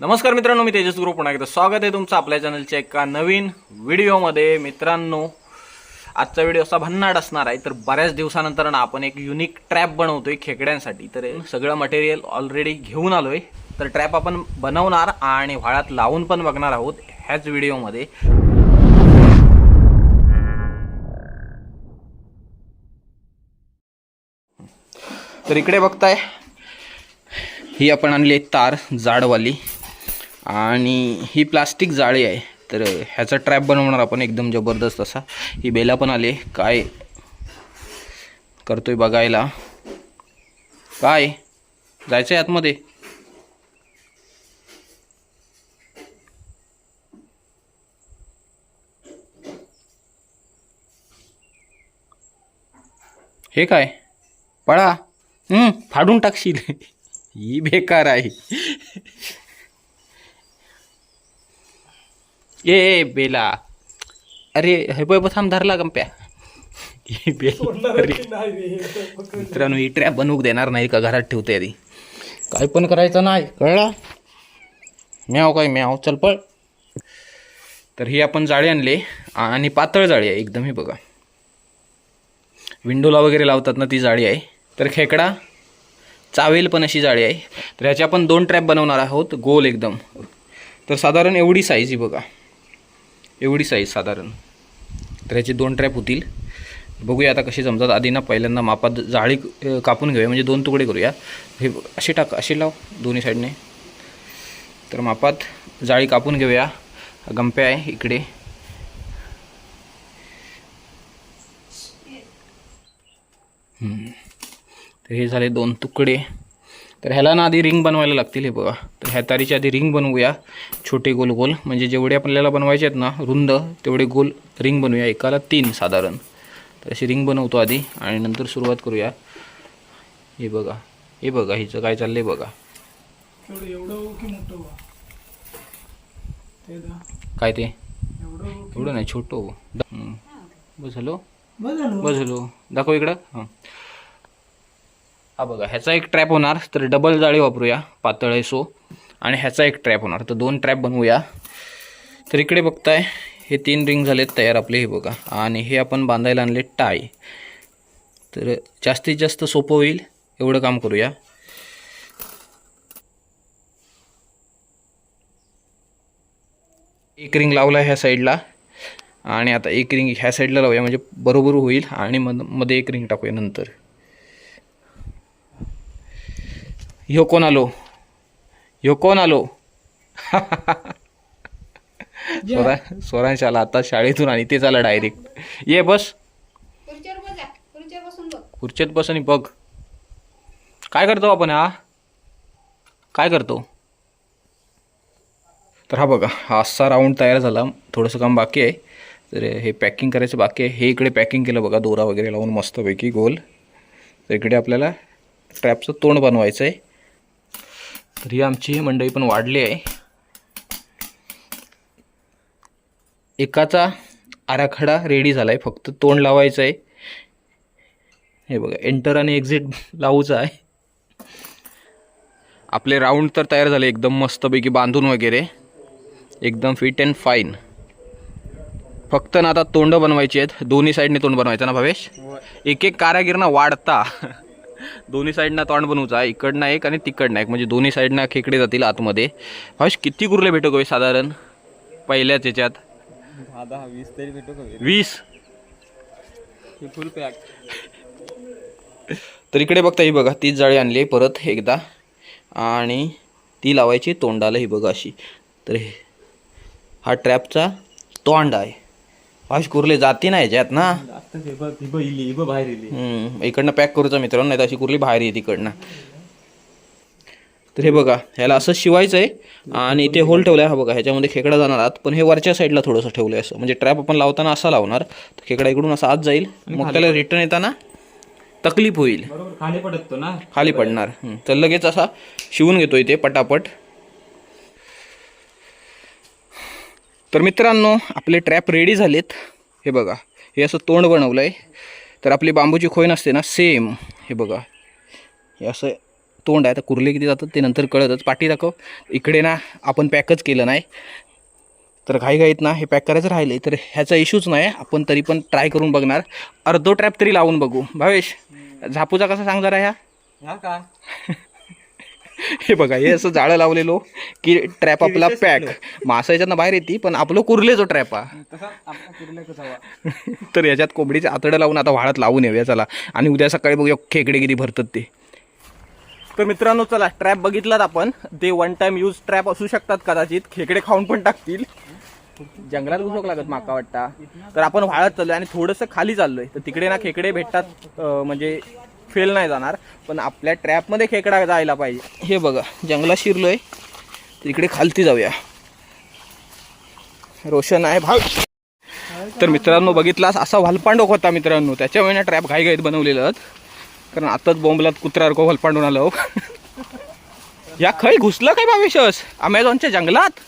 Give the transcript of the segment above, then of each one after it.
नमस्कार मित्रांनो मी तेजस गुरु. पुन्हा एकदा स्वागत आहे तुमचं आपल्या चॅनलच्या एका नवीन व्हिडिओमध्ये मित्रांनो आजचा व्हिडिओ असा भन्नाट असणार आहे तर बऱ्याच दिवसानंतर ना आपण एक युनिक ट्रॅप बनवतोय खेकड्यांसाठी. तर सगळं मटेरियल ऑलरेडी घेऊन आलोय. तर ट्रॅप आपण बनवणार आणि व्हाळात लावून पण बघणार आहोत ह्याच व्हिडिओमध्ये तर इकडे बघताय ही आपण आणली तार जाडवाली. आणि ही प्लास्टिक जाळी आहे. तर ह्याचा ट्रॅप बनवणार आपण एकदम जबरदस्त असा. ही बेला पण आली काय? करतोय बघायला. काय? जायचं आहे आतमध्ये. हे काय? पळा. फाडून टाकशील. ही बेकार आहे. ए बेला. अरे हे बघ थांब धरला गंप्या. बेला. अरे. मित्रांनो ही ट्रॅप बनवूक देणार नाही का? घरात ठेवते आधी. काय पण करायचं नाही कळला? म्याव काय म्याव? चल पळ. तर ही आपण जाळी आणली आणि पातळ जाळी आहे एकदम हे बघा. विंडोला वगैरे लावतात ना ती जाळी आहे. तर खेकडा चावेल पण अशी जाळी आहे. तर ह्याची आपण दोन ट्रॅप बनवणार आहोत गोल एकदम. तर साधारण एवढी साईज ही बघा. एवढी साईज साधारण. तर ह्याचे दोन ट्रॅप होतील. बघूया आता कसे जमतात आधी ना पहिल्यांदा मापात जाळी कापून घेऊया. म्हणजे दोन तुकडे करूया. हे असे टाक असे लाव दोन्ही साईडने तर मापात जाळी कापून घेऊया. गंप्या आहे इकडे. तर हे झाले दोन तुकडे. तर ह्याला ना आधी रिंग बनवायला लागतील हे बघा. तर ह्या तारीची आधी रिंग बनवूया. छोटे गोल गोल. म्हणजे जेवढे आपल्याला बनवायचे आहेत ना रुंद तेवढे गोल रिंग बनवूया. एकाला तीन साधारण. तर अशी रिंग बनवतो आधी आणि नंतर सुरुवात करूया. हे बघा. हे बघा हिचं काय चाललंय बघा. काय ते? एवढं नाही छोटं. बस हॅलो? बस हॅलो. दाखव इकडं. हां. हा बघा ह्याचा एक ट्रॅप होणार तर डबल जाळी वापरूया पातळ आहे सो आणि ह्याचा एक ट्रॅप होणार तर दोन ट्रॅप बनवूया. तर इकडे बघताय हे तीन रिंग झालेत तयार आपले हे बघा. आणि हे आपण बांधायला आणले टाय तर जास्तीत जास्त सोपं होईल एवढं काम करूया. एक रिंग लावला ह्या साईडला आणि आता एक रिंग ह्या साईडला लावूया म्हणजे बरोबर होईल. आणि मधमध्ये एक रिंग टाकूया नंतर. ह्यो कोण आलो? ह्यो कोण आलो? स्वरा स्वरांश आला आता शाळेतून आणि तेच आला डायरेक्ट ये बस. खुर्चीत बस आणि बघ. काय करतो आपण हा? काय करतो? तर हा बघा हा असा राऊंड तयार झाला. थोडंसं काम बाकी आहे. तर हे पॅकिंग करायचं बाकी आहे. हे इकडे पॅकिंग केलं बघा दोरा वगैरे लावून मस्तपैकी गोल. तर इकडे आपल्याला ट्रॅपचं तोंड बनवायचं आहे तर ही आमची मंडई पण वाढली आहे. एकाचा आराखडा रेडी झाला आहे फक्त तोंड लावायचं आहे. हे बघा एंटर आणि एक्झिट लावूचं आहे. आपले राऊंड तर तयार झाले एकदम मस्तपैकी बांधून वगैरे. एकदम फिट अँड फाईन फक्त ना आता तोंड बनवायची आहेत. दोन्ही साईडने तोंड बनवायचं ना भावेश? एक एक कारागीर ना वाढता. दोन्ही साईडनं तोंड बनवूचा. इकडनं एक आणि तिकडनं एक. म्हणजे दोन्ही साईडनं खेकडे जातील आतमध्ये. भावेश किती कुर्ले भेटू गवे साधारण? पहिल्याच याच्यात. दहा वीस तरी भेटू वीस. फुल पॅक तर इकडे बघता ही बघा तीच जाळी आणली परत एकदा. आणि ती लावायची तोंडाला ही बघा अशी. तर हा ट्रॅपचा तोंड आहे. वाश कुर्ले जाती ना याच्यात ना. बाहेर इकडनं पॅक करूचा मित्रांनो नाही तर अशी कुर्ली बाहेर येते इकडनं. तर हे बघा ह्याला असं शिवायचं आहे आणि इथे होल ठेवला आहे हा बघा ह्याच्यामध्ये खेकडा जाणार आत पण हे वरच्या साईडला थोडंसं ठेवलं आहे असं. म्हणजे ट्रॅप आपण लावताना असा लावणार तर खेकडा इकडून असा आत जाईल. मग त्याला रिटर्न येताना तकलीफ होईल. खाली पडतो ना. खाली पडणार. तर लगेच असा शिवून घेतोय ते पटापट. तर मित्रांनो आपले ट्रॅप रेडी झालेत. हे बघा हे असं तोंड बनवलं आहे तर आपली बांबूची खोय नसते ना सेम हे बघा हे असं तोंड आहे. तर कुर्ले किती जातात ते नंतर कळतच. पाठी दाखव. इकडे ना आपण पॅकच केलं नाही. तर घाईघाईत ना हे पॅक करायचं राहिले. तर ह्याचा इश्यूच नाही. आपण तरी पण ट्राय करून बघणार. अर्धो ट्रॅप तरी लावून बघू. भावेश झापूचा कसा सांग जरा ह्या. ह्या का? हे बघा हे असं जाळं लावलेलो की ट्रॅप आपला पॅक मासा याच्यातनं बाहेर येते पण आपलं कुर्ले जो ट्रॅप तर याच्यात कोंबडीचे आतडं लावून आता वाळत लावून येऊया चला. आणि उद्या सकाळी बघूया खेकडे किती भरतात ते. तर मित्रांनो चला ट्रॅप बघितलात आपण. ते वन टाइम यूज ट्रॅप असू शकतात कदाचित. खेकडे खाऊन पण टाकतील. जंगलात घुसोक लागत माका वाटता. तर आपण वाळत चाललोय आणि थोडंसं खाली चाललोय. तर तिकडे ना खेकडे भेटतात म्हणजे फेल नाही जाणार पण आपल्या ट्रॅपमध्ये खेकडा जायला पाहिजे. हे बघा जंगलात शिरलोय आहे तिकडे खालती जाऊया. रोशन आहे भाव तर मित्रांनो बघितलास असा व्हालपांडोक होता मित्रांनो. त्याच्यामुळे ना ट्रॅप घाईघाईत बनवलेलं कारण आताच बोंबलात कुत्रा व्हालपांडून आलो हो. या खै घुसलं काय भावेशस अमेझॉनच्या जंगलात?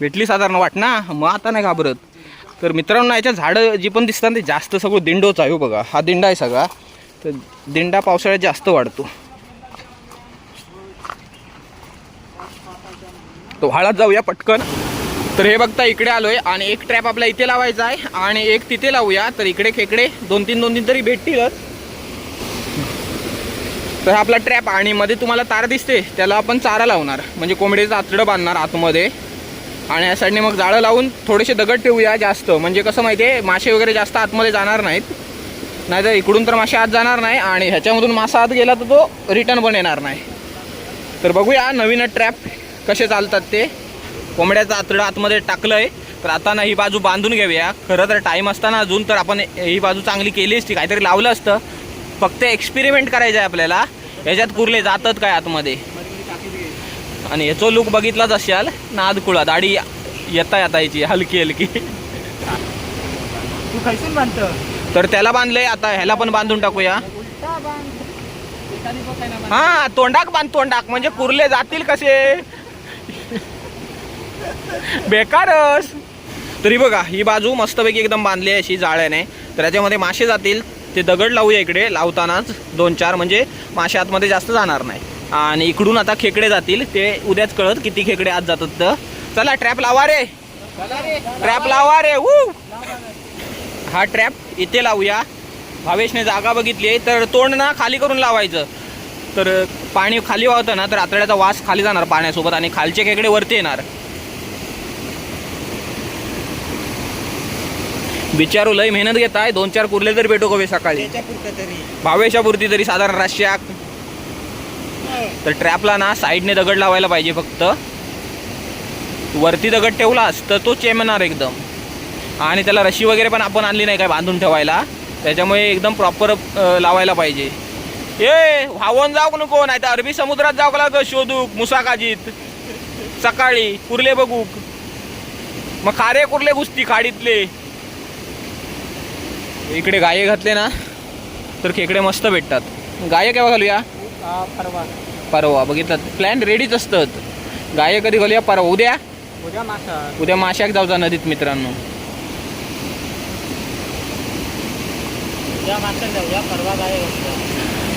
भेटली साधारण वाट ना मग आता नाही घाबरत. तर मित्रांनो याच्या झाडं जी पण दिसतात ते जास्त सगळं दिंडोच आहे हो बघा. हा दिंडा आहे सगळा. तर दिंडा पावसाळ्यात जास्त वाढतो. तो हळद जाऊया पटकन. तर हे बघता इकडे आलोय आणि एक ट्रॅप आपला इथे लावायचा आहे आणि एक तिथे लावूया. तर इकडे खेकडे दोन तीन दोन तीन तरी भेटतीलच. तर हा आपला ट्रॅप आणि मध्ये तुम्हाला तार दिसते त्याला आपण चारा लावणार. म्हणजे कोंबडीचं आतडं बांधणार आतमध्ये. आणि या साईडने मग जाळं लावून थोडेसे दगड ठेवूया जास्त. म्हणजे कसं माहिती आहे मासे वगैरे जास्त आतमध्ये जाणार नाहीत. नाहीतर इकडून तर मासे आत जाणार नाही आणि ह्याच्यामधून मासा आत गेला तर तो रिटर्न पण येणार नाही. तर बघूया नवीन ट्रॅप कसे चालतात ते. कोंबड्याचं आतडं आतमध्ये टाकलंय. तर आता ना ही बाजू बांधून घेऊया. खरं तर टाईम असताना अजून तर आपण ही बाजू चांगली केली असती काहीतरी लावलं असतं. फक्त एक्सपेरिमेंट करायचं आहे आपल्याला. ह्याच्यात कुरले जातात काय आतमध्ये? आणि याचो लुक बघितलाच असाल. नादकुळा दाढी येता येता याची हलकी हलकी तू खायसून बांधतं? तर त्याला बांधलंय. आता ह्याला पण बांधून टाकूया. हा तोंडाक बांध तोंडाक. म्हणजे कुर्ले जातील कसे? बेकारच. तरी बघा ही बाजू मस्तपैकी एकदम बांधली आहे अशी जाळ्याने. तर याच्यामध्ये मासे जातील. ते दगड लावूया इकडे. लावतानाच दोन चार. म्हणजे मासे आतमध्ये जास्त जाणार नाही. आणि इकडून आता खेकडे जातील. ते उद्याच कळत किती खेकडे आत जातात तर. चला ट्रॅप लावा रे. ट्रॅप लावा रे. ऊ हा ट्रॅप इथे लावूया. भावेशने जागा बघितली आहे तर तोंड ना खाली करून लावायचं. तर पाणी खाली वाहतं ना तर आतड्याचा वास खाली जाणार पाण्यासोबत आणि खालचे खेकडे वरती येणार. बिचारू लय मेहनत घेत आहे दोन चार कुर्ले तरी भेटू कवे सकाळी? भावेशा पुरती तरी साधारण राष्ट्रीयाक तर ट्रॅपला ना साईडने दगड लावायला पाहिजे फक्त. वरती दगड ठेवलास तर तो चेमणार एकदम. आणि त्याला रशी वगैरे पण आपण आणली नाही काय बांधून ठेवायला. त्याच्यामुळे एकदम प्रॉपर लावायला पाहिजे. ए व्हावून जाऊ नको नाही तर अरबी समुद्रात जाऊ लागं शोधूक मुसाकाजीत. सकाळी कुर्ले बघूक. मग खारे कुर्ले घुसती खाडीतले. इकडे गाये घातले ना तर खेकडे मस्त भेटतात. गाये केव्हा घालूया? परवा. परवा बघितलं. प्लॅन रेडीच असतात. गाये कधी घालूया? परवा उद्या? उद्या मासा उद्या माशाक जाऊचा नदीत मित्रांनो.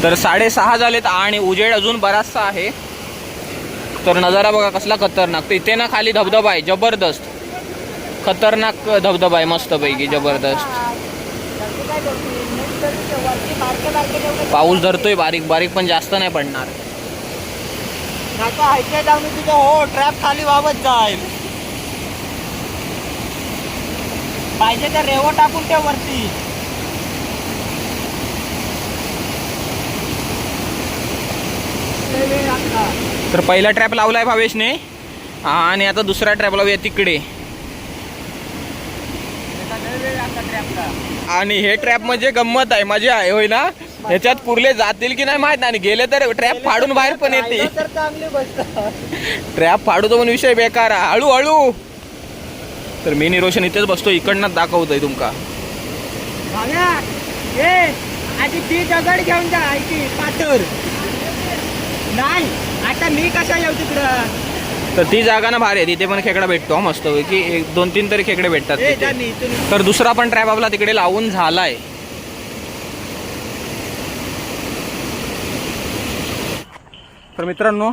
तर साडेसहा झालेत आणि उजेड अजून बराचसा आहे. तर नजारा बघा कसला खतरनाक. तर इथे ना खाली धबधबा आहे जबरदस्त. खतरनाक धबधबा आहे मस्तपैकी जबरदस्त. पाऊस धरतोय बारीक बारीक पण जास्त नाही पडणार. हो ट्रॅप खाली वावत जाईल. पाहिजे तर रेवो टाकून ठेव वरती. तर पहिला ट्रॅप लावलाय भावेशने. आणि आता दुसरा ट्रॅप लावूया तिकडे. आणि हे ट्रॅप म्हणजे गंमत आहे मजा आहे होय ना? ह्याच्यात कुर्ले जातील की नाही माहीत नाही आणि गेले तर ट्रॅप फाडून बाहेर पण येते. ट्रॅप फाडूचा पण विषय बेकार आहे. हळू हळू. तर मी निरोशन इथेच बसतो इकडनं दाखवतोय तुमका. आधी ती दगड घेऊन जा पाठर नाही आता मी कसा येऊ तिकडं? तर ती जागा ना भारी आहे तिथे पण खेकडा भेटतो मस्त की एक दोन तीन तरी खेकडे भेटतात ए तिथे. जा मी इथून तर दुसरा पण ट्रॅप आपला तिकडे लावून झालाय. तर मित्रांनो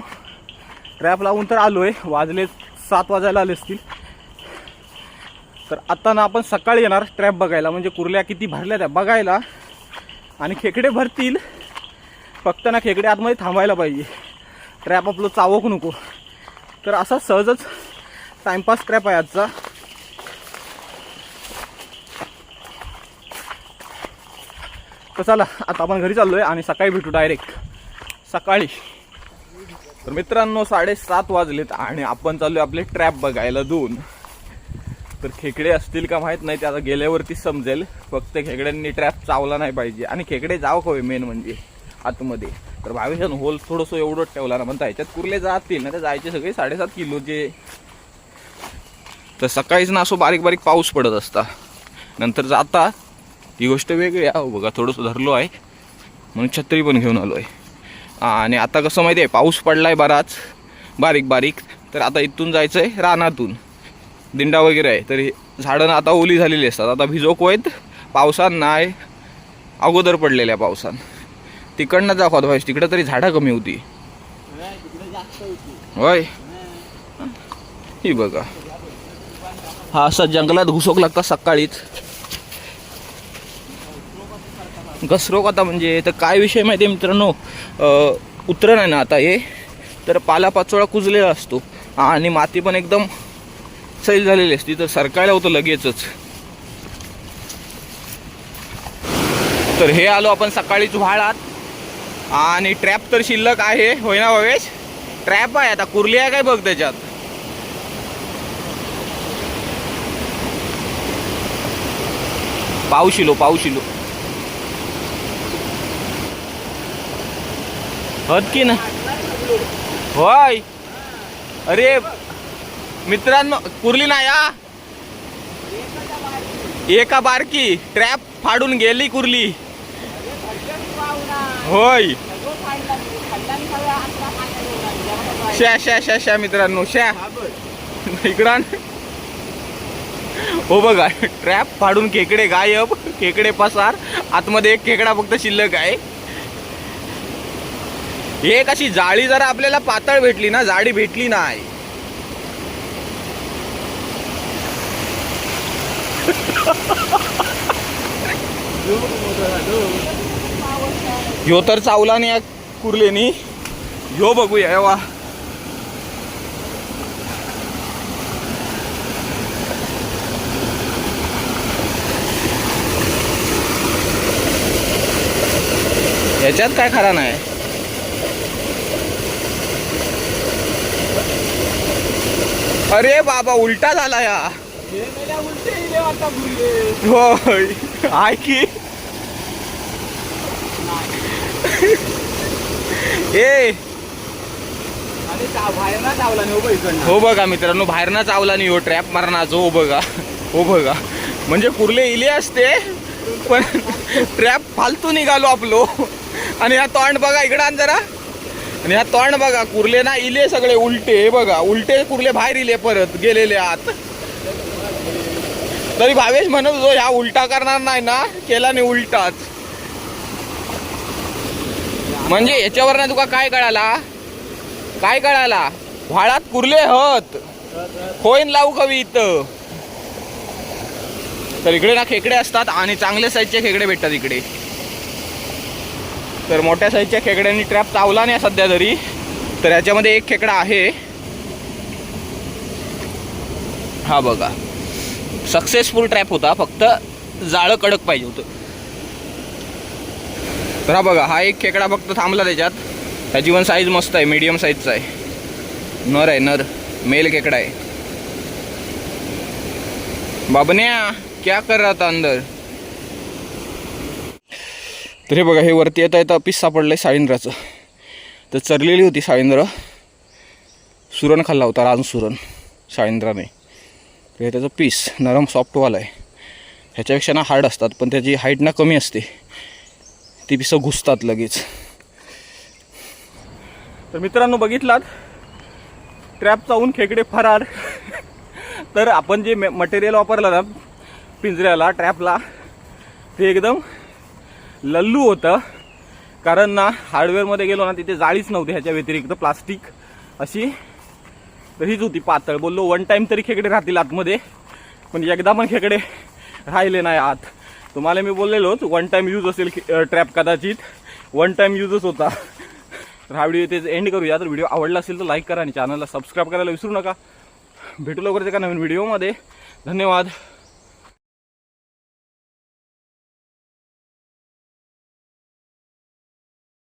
ट्रॅप लावून तर आलो आहे वाजले सात वाजायला आले असतील. तर आता ना आपण सकाळी येणार ट्रॅप बघायला म्हणजे कुर्ल्या किती भरल्या त्या बघायला. आणि खेकडे भरतील. फक्त ना खेकडे आतमध्ये थांबायला पाहिजे. ट्रॅप आपलं चावक नको. तर असा सहजच टाइमपास ट्रॅप आहे आजचा. तर चला आता आपण घरी चाललो आहे आणि सकाळी भेटू डायरेक्ट सकाळी. तर मित्रांनो साडेसात वाजलेत आणि आपण चाललो आपले ट्रॅप बघायला दोन. तर खेकडे असतील का माहीत नाही ते आता गेल्यावरती समजेल. फक्त खेकड्यांनी ट्रॅप चावला नाही पाहिजे. आणि खेकडे जावक हवे मेन म्हणजे. आतमध्ये. तर भावेशन होल थोडंसं एवढं ठेवला ना म्हणता ह्याच्यात कुर्ले जातील ना ते जायचे सगळे साडेसात किलोचे तर सकाळीच ना असं बारीक बारीक पाऊस पडत असता. नंतर जाता ही गोष्ट वेगळी आहे. बघा थोडंसं धरलो आहे. म्हणून छत्री पण घेऊन आलो आहे आणि आता कसं माहिती आहे पाऊस पडला आहे बराच बारीक बारीक. तर आता इथून जायचं आहे रानातून. दिंडा वगैरे आहे. तर झाडं ना आता ओली झालेली असतात. आता भिजोक आहेत पावसान नाही अगोदर पडलेल्या पावसान. तिकडनं दाखवत व्हायचं तिकडं तरी झाडं कमी होती. होय? ही बघा. हा असा जंगलात घुसोक लागता सकाळीच. घसरोग आता म्हणजे तर काय विषय माहिती आहे मित्रांनो? उतरण आहे ना आता हे तर पालापाचोळा कुजलेला असतो. आणि माती पण एकदम सैल झालेली असती तर सरकायला होतं लगेचच. तर हे आलो आपण सकाळीच व्हाळात. आणि ट्रॅप तर शिल्लक आहे. होय ना भवेश ट्रॅप आहे आता. कुर्ली आहे काय बघ त्याच्यात? पावशिलो पावशिलो हत की ना? होय. अरे मित्रांनो कुर्ली ना या. एका बारकी. ट्रॅप फाडून गेली कुर्ली. होय. शा शा शा शा मित्रांनो शा इकडं. हो बघा ट्रॅप फाडून खेकडे गायब खेकडे पसार आतमध्ये एक खेकडा फक्त शिल्लक आहे. एक अशी जाळी जरा आपल्याला पातळ भेटली ना जाडी भेटली नाही. ह्यो तर चावला नाही या कुर्लेनी. ह्यो बघूया वा. याच्यात काय खरा नाही. अरे बाबा उलटा झाला या. होय. आहे की. ए. हो हो बघा मित्रांनो बाहेर ना चावला नाही हो ट्रॅप मारण्याचं हो बघा. हो बघा. म्हणजे कुर्ले इले असते पण ट्रॅप फालतू निघालो आपलो. आणि हा तोंड बघा इकडं आण जरा. आणि हा तोंड बघा कुर्ले ना इले सगळे उलटे हे बघा. उलटे कुर्ले बाहेर इले परत गेलेले आत. तरी भावेश म्हणत होतो ह्या उलटा करणार नाही ना? केला नाही उलटाच. म्हणजे याच्यावर ना तुका काय कळाला? काय कळाला? व्हाळात कुर्ले हत. खोईन लावू कवी इथं तर इकडे ना खेकडे असतात आणि चांगल्या साईजचे खेकडे भेटतात इकडे. तर मोठ्या साईजच्या खेकड्यांनी ट्रॅप चावला नाही सध्या तरी. तर याच्यामध्ये एक खेकडा आहे. हा बघा. सक्सेसफुल ट्रॅप होता. फक्त जाळं कडक पाहिजे होतं. तर हा बघा हा एक खेकडा फक्त थांबला त्याच्यात. त्याची पण साईज मस्त आहे मीडियम साईजचा आहे. नर आहे नर. मेल खेकडा आहे. बाबन्या क्या कर रहा था अंदर? तर हे बघा हे वरती येता येता पीस सापडलंय साळिंद्राचं. तर चरलेली होती साळिंद्र. सुरण खाल्ला होता रान सुरण साळिंद्राने. हे त्याचं पीस नरम सॉफ्टवाला आहे. ह्याच्यापेक्षा ना हार्ड असतात पण त्याची हाईट ना कमी असते. ती पिसं घुसतात लगेच. तर मित्रांनो बघितलात? ट्रॅप चावून खेकडे फरार. तर आपण जे मटेरियल वापरलं ना पिंजऱ्याला ट्रॅपला ते एकदम लल्लू होतं. कारण ना हार्डवेअरमध्ये गेलो ना तिथे जाळीच नव्हती ह्याच्या व्यतिरिक्त प्लास्टिक अशी. तर हीच होती पातळ. बोललो वन टाईम तरी खेकडे राहतील आतमध्ये. पण एकदा पण खेकडे राहिले नाही आत. तुम्हाला मी बोललेलोच वन टाईम यूज असेल ट्रॅप कदाचित. वन टाईम यूजच होता. तर हा व्हिडिओ इथेच एंड करूया. तर व्हिडिओ आवडला असेल तर लाईक करा आणि चॅनलला सबस्क्राईब करायला विसरू नका. भेटू लवकरच एका नवीन व्हिडिओमध्ये धन्यवाद.